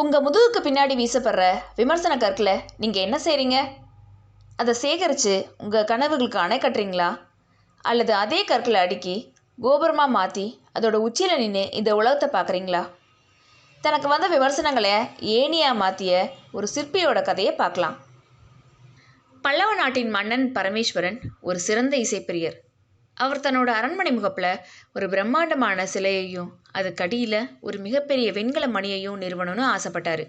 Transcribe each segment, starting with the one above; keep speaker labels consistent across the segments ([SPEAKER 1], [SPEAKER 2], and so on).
[SPEAKER 1] உங்கள் முதுகுக்கு பின்னாடி வீசப்படுற விமர்சன கற்களை நீங்கள் என்ன செய்கிறீங்க அதை சேகரித்து உங்கள் கனவுகளுக்கு அணை கட்டுறீங்களா? அல்லது அதே கற்களை அடுக்கி கோபுரமாக மாற்றி அதோட உச்சியில் நின்று இந்த உலகத்தை பார்க்குறீங்களா? தனக்கு வந்த விமர்சனங்களை ஏனியாக மாற்றிய ஒரு சிற்பியோட கதையை பார்க்கலாம். பல்லவ நாட்டின் மன்னன் பரமேஸ்வரன் ஒரு சிறந்த இசைப்பிரியர். அவர் தன்னோட அரண்மனை முகப்பில் ஒரு பிரம்மாண்டமான சிலையையும் அதுக்கு அடியில் ஒரு மிகப்பெரிய வெண்கல மணியையும் நிறுவனம்னு ஆசைப்பட்டார்.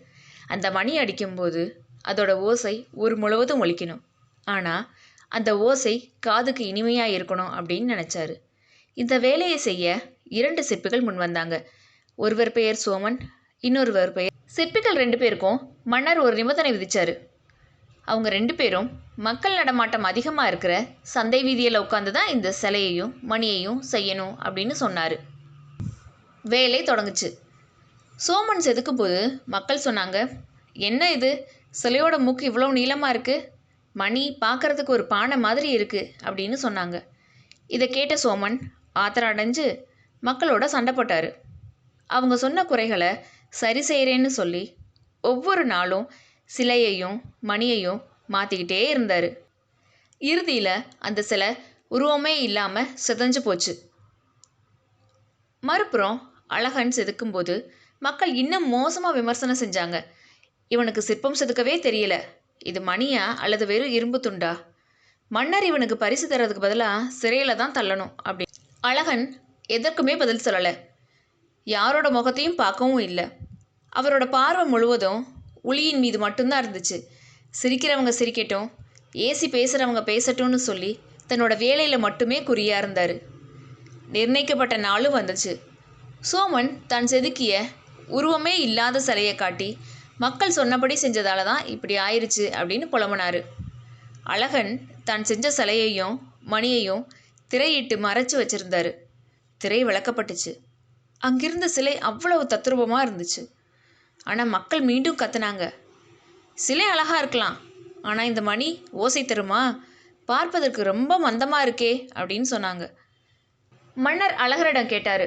[SPEAKER 1] அந்த மணி அடிக்கும்போது அதோட ஓசை ஊர் முழுவதும் ஒழிக்கணும் ஆனால் அந்த ஓசை காதுக்கு இனிமையாக இருக்கணும் அப்படின்னு நினச்சாரு. இந்த வேலையை செய்ய இரண்டு சிற்பிகள் முன் வந்தாங்க. ஒருவர் பெயர் சோமன் இன்னொருவர் பெயர் சிற்பிகள் ரெண்டு பேருக்கும் மன்னர் ஒரு நிபந்தனை விதித்தார் அவங்க ரெண்டு பேரும் மக்கள் நடமாட்டம் அதிகமாக இருக்கிற சந்தை வீதியில் உட்காந்து தான் இந்த சிலையையும் மணியையும் செய்யணும் அப்படின்னு சொன்னார். வேலை தொடங்குச்சு. சோமன் செதுக்கும்போது மக்கள் சொன்னாங்க என்ன இது? சிலையோட மூக்கு இவ்வளோ நீளமாக இருக்குது மணி பார்க்கறதுக்கு ஒரு பானை மாதிரி இருக்குது அப்படின்னு சொன்னாங்க. இதை கேட்ட சோமன் ஆத்திரம் அடைஞ்சு மக்களோட சண்டை போட்டார். அவங்க சொன்ன குறைகளை சரி செய்கிறேன்னு சொல்லி ஒவ்வொரு நாளும் சிலையையும் மணியையும் மாற்றிக்கிட்டே இருந்தார். இறுதியில் அந்த சிலை உருவமே இல்லாமல் சிதஞ்சு போச்சு. மறுபுறம் அழகன் செதுக்கும்போது மக்கள் இன்னும் மோசமாக விமர்சனம் செஞ்சாங்க. இவனுக்கு சிற்பம் செதுக்கவே தெரியல. இது மணியா அல்லது வெறும் இரும்பு துண்டா? மன்னர் இவனுக்கு பரிசு தரதுக்கு பதிலாக சிறையில் தான் தள்ளணும் அப்படி. அழகன் எதற்குமே பதில் சொல்லலை. யாரோட முகத்தையும் பார்க்கவும் இல்லை. அவரோட பார்வை முழுவதும் உளியின் மீது மட்டும்தான் இருந்துச்சு. சிரிக்கிறவங்க சிரிக்கட்டும் ஏசி பேசுகிறவங்க பேசட்டும்னு சொல்லி தன்னோட வேலையில் மட்டுமே குறியாக இருந்தார். நிர்ணயிக்கப்பட்ட நாளும் வந்துச்சு. சோமன் தான் செதுக்கிய உருவமே இல்லாத சிலையை காட்டி மக்கள் சொன்னபடி செஞ்சதால தான் இப்படி ஆயிடுச்சு அப்படின்னு புலம்புனார். அழகன் தான் செஞ்ச சிலையையும் மணியையும் திரையிட்டு மறைச்சு வச்சிருந்தாரு. திரை விளக்கப்பட்டுச்சு. அங்கிருந்த சிலை அவ்வளவு தத்ரூபமாக இருந்துச்சு. ஆனால் மக்கள் மீண்டும் கத்துனாங்க. சிலை அழகாக இருக்கலாம். ஆனால் இந்த மணி ஓசை தருமா? பார்ப்பதற்கு ரொம்ப மந்தமாக இருக்கே அப்படின்னு சொன்னாங்க. மன்னர் அழகரிடம் கேட்டார்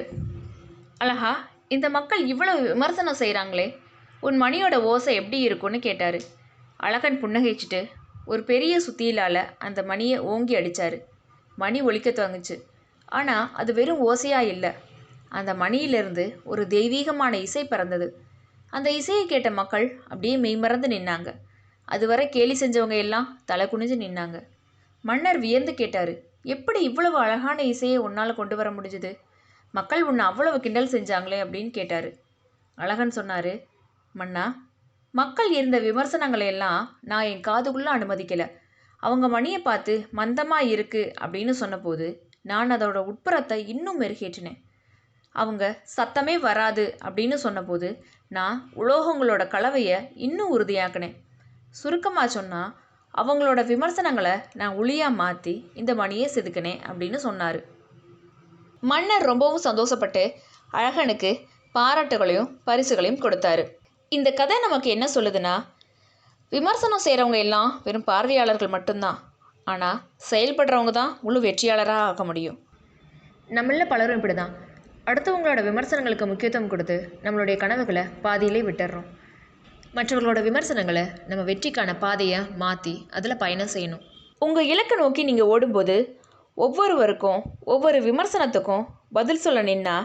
[SPEAKER 1] அழகா இந்த மக்கள் இவ்வளவு விமர்சனம் செய்கிறாங்களே உன் மணியோட ஓசை எப்படி இருக்கும்னு கேட்டார். அழகன் புன்னகைச்சிட்டு ஒரு பெரிய சுத்தியிலால் அந்த மணியை ஓங்கி அடித்தார் மணி ஒழிக்க துவங்குச்சு. ஆனால் அது வெறும் ஓசையாக இல்லை. அந்த மணியிலிருந்து ஒரு தெய்வீகமான இசை பிறந்தது. அந்த இசையை கேட்ட மக்கள் அப்படியே மெய்மறந்து நின்னாங்க. அதுவரை கேலி செஞ்சவங்க எல்லாம் தலை குனிஞ்சு நின்னாங்க. மன்னர் வியந்து கேட்டார் எப்படி இவ்வளவு அழகான இசையை உன்னால் கொண்டு வர முடிஞ்சுது? மக்கள் உன்னை அவ்வளவு கிண்டல் செஞ்சாங்களே அப்படின்னு கேட்டார். அழகன் சொன்னார் மன்னா மக்கள் இருந்த விமர்சனங்களை எல்லாம் நான் என் காதுக்குள்ளே அனுமதிக்கலை. அவங்க மணியை பார்த்து மந்தமாக இருக்குது அப்படின்னு சொன்னபோது நான் அதோட உட்புறத்தை இன்னும் மெருகேற்றினேன். அவங்க சத்தமே வராது அப்படின்னு சொன்னபோது நான் உலோகங்களோட கலவையை இன்னும் உறுதியாக்கினேன். சுருக்கமாக சொன்னால் அவங்களோட விமர்சனங்களை நான் ஒளியாக மாற்றி இந்த மணியை செதுக்கினேன் அப்படின்னு சொன்னார். மன்னர் ரொம்பவும் சந்தோஷப்பட்டு அழகனுக்கு பாராட்டுகளையும் பரிசுகளையும் கொடுத்தாரு. இந்த கதை நமக்கு என்ன சொல்லுதுன்னா விமர்சனம் செய்கிறவங்க எல்லாம் வெறும் பார்வையாளர்கள் மட்டும்தான். ஆனால் செயல்படுறவங்க தான் முழு வெற்றியாளராக ஆக முடியும். நம்மள பலரும் இப்படி தான் அடுத்தவங்களோட விமர்சனங்களுக்கு முக்கியத்துவம் கொடுத்து நம்மளுடைய கனவுகளை பாதியிலே விட்டுடுறோம் மற்றவர்களோட விமர்சனங்களை நம்ம வெற்றிக்கான பாதையை மாற்றி அதில் பயணம் செய்யணும். உங்கள் இலக்கை நோக்கி நீங்கள் ஓடும்போது ஒவ்வொருவருக்கும் ஒவ்வொரு விமர்சனத்துக்கும் பதில் சொல்ல நின்னா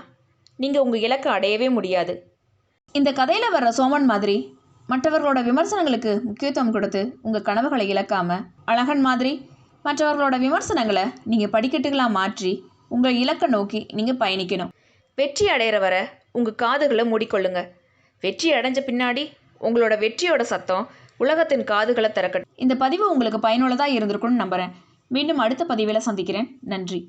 [SPEAKER 1] நீங்கள் உங்கள் இலக்கை அடையவே முடியாது. இந்த கதையில் வர்ற சோமன் மாதிரி மற்றவர்களோட விமர்சனங்களுக்கு முக்கியத்துவம் கொடுத்து உங்கள் கனவுகளை இழக்காமல் அழகன் மாதிரி மற்றவர்களோட விமர்சனங்களை நீங்கள் படிக்கட்டுகளாக மாற்றி உங்கள் இலக்கை நோக்கி நீங்கள் பயணிக்கணும். வெற்றி அடையிற வர உங்கள் காதுகளை மூடிக்கொள்ளுங்க. வெற்றி அடைஞ்ச பின்னாடி உங்களோட வெற்றியோட சத்தம் உலகத்தின் காதுகளை திறக்கட்டும். இந்த பதிவு உங்களுக்கு பயனுள்ளதாக இருந்திருக்கும்னு நம்புகிறேன் மீண்டும் அடுத்த பதிவில் சந்திக்கிறேன். நன்றி.